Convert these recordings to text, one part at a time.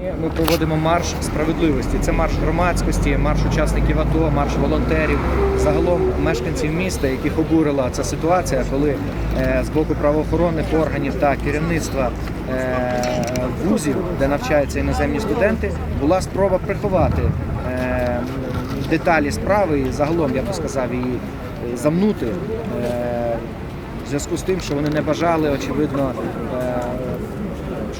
Ми проводимо марш справедливості. Це марш громадськості, марш учасників АТО, марш волонтерів, загалом мешканців міста, яких обурила ця ситуація, коли е, з боку правоохоронних органів та керівництва е, вузів, де навчаються іноземні студенти, була спроба приховати е, деталі справи і загалом, я би сказав, її замнути. в зв'язку з тим, що вони не бажали, очевидно,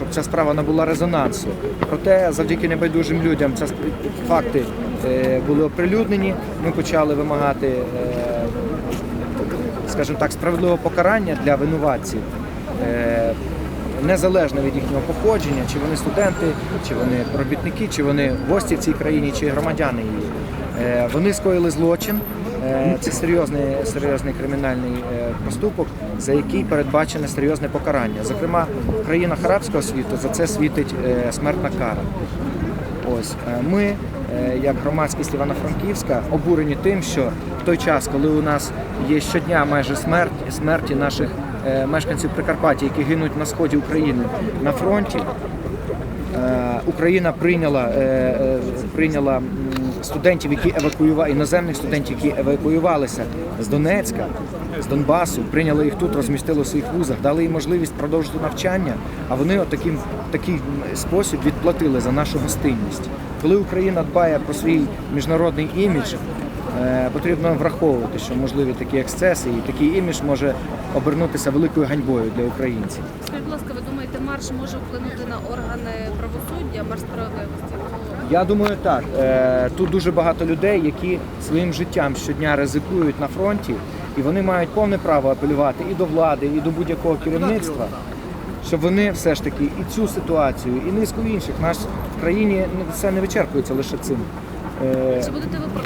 щоб ця справа набула резонансу. Проте, завдяки небайдужим людям, ці факти е, були оприлюднені. Ми почали вимагати, е, скажімо так, справедливого покарання для винуватців. е, Незалежно від їхнього походження, чи вони студенти, чи вони робітники, чи вони гості в цій країні, чи громадяни її. Вони скоїли злочин. Е, Це серйозний, серйозний кримінальний е, проступок, за який передбачене серйозне покарання. Зокрема, в країнах арабського світу за це світить е, смертна кара. Ось ми, як громадськість Івано-Франківська, обурені тим, що в той час, коли у нас є щодня майже смерть, смерті наших мешканців Прикарпаття, які гинуть на сході України на фронті, Україна прийняла, прийняла студентів, які евакуювали іноземних студентів, які евакуювалися з Донецька, з Донбасу, прийняли їх тут, розмістили у своїх вузах, дали їм можливість продовжити навчання. А вони от таким в такий спосіб відплатили за нашу гостинність. Коли Україна дбає про свій міжнародний імідж, е, потрібно враховувати, що можливі такі ексцеси, і такий імідж може обернутися великою ганьбою для українців. Скажіть, будь ласка, ви думаєте, марш може вплинути на органи правосуддя, марш справедливості? Я думаю, так. Е, Тут дуже багато людей, які своїм життям щодня ризикують на фронті, і вони мають повне право апелювати і до влади, і до будь-якого керівництва, щоб вони все ж таки і цю ситуацію, і низку інших. Наш в країні все це не вичерпується лише цим. Е, Чи будете ви